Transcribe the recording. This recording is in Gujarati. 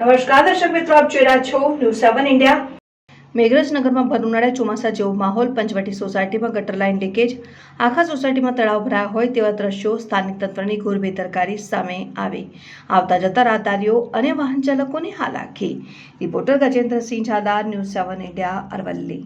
નમસ્કાર, દર્શક મિત્રો, આપ જોઈ રહ્યા છો ન્યૂઝ સેવન ઇન્ડિયા મેઘરજનગરમાં ભર ઉનાળે ચોમાસા જેવો માહોલ, પંચવટી સોસાયટીમાં ગટર લાઇન લીકેજ. આખા સોસાયટીમાં તળાવ ભરાયા હોય તેવા દ્રશ્યો સ્થાનિક તંત્રની ઘોર બેદરકારી સામે આવી. આવતા જતા રાહદારીઓ અને વાહન ચાલકોને હાલાકી. Reporter Gajendrasinh Zala news seven India Aravalli.